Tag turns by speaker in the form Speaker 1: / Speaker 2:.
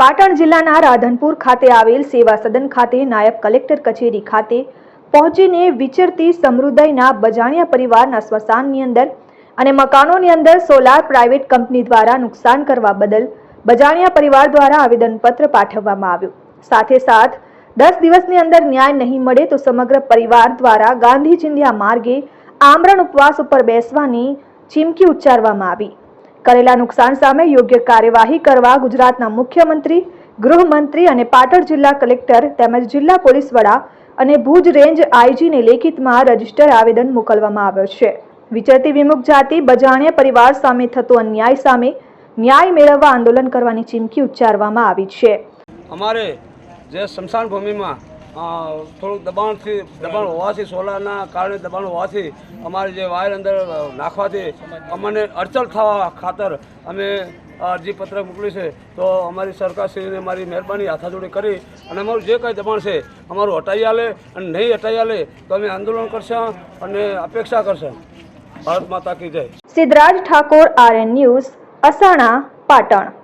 Speaker 1: પાટણ જિલ્લાના રાધનપુર ખાતે આવેલ સેવા સદન ખાતે નાયબ કલેક્ટર કચેરી ખાતે પહોંચીને વિચરતી સમૃદયના બજાણિયા પરિવારના સ્મશાનની અંદર અને મકાનોની અંદર સોલાર પ્રાઇવેટ કંપની દ્વારા નુકસાન કરવા બદલ બજાણિયા પરિવાર દ્વારા આવેદનપત્ર પાઠવવામાં આવ્યું. સાથે સાથ, દસ દિવસની અંદર ન્યાય નહીં મળે તો સમગ્ર પરિવાર દ્વારા ગાંધી ચિંધ્યા માર્ગે આમરણ ઉપવાસ ઉપર બેસવાની ચીમકી ઉચ્ચારવામાં આવી. કરેલા નુકસાન સામે યોગ્ય કાર્યવાહી કરવા ગુજરાતના મુખ્યમંત્રી, ગૃહમંત્રી અને પાટણ જિલ્લા કલેક્ટર તેમજ જિલ્લા પોલીસ વડા અને ભુજ રેન્જ આઈજીને લેખિતમાં રજિસ્ટર આવેદન મોકલવામાં આવ્યો છે. વિચરતી વિમુખ જાતિ, બજાણ્યા પરિવાર સામે થતો અન્યાય સામે ન્યાય મેળવવા આંદોલન કરવાની ચીમકી ઉચ્ચારવામાં આવી છે.
Speaker 2: અમારે જે સ્મશાન ભૂમિમાં થોડુંક દબાણથી, દબાણ હોવાથી, સોલારના કારણે દબાણ હોવાથી અમારે જે વાયર અંદર નાખવાથી અમને અડચણ થવા ખાતર અમે અરજી પત્ર મોકલી છે. તો અમારી સરકારશ્રીને મારી મહેરબાની હાથાજોડી કરી અને અમારું જે કંઈ દબાણ છે, અમારું હટાવી આલે અને નહીં હટાવી આલે તો અમે આંદોલન કરશું અને અપેક્ષા કરશું. ભારત માતા કી જય.
Speaker 1: Siddhraj Thakor, RN news, Asana, Patan.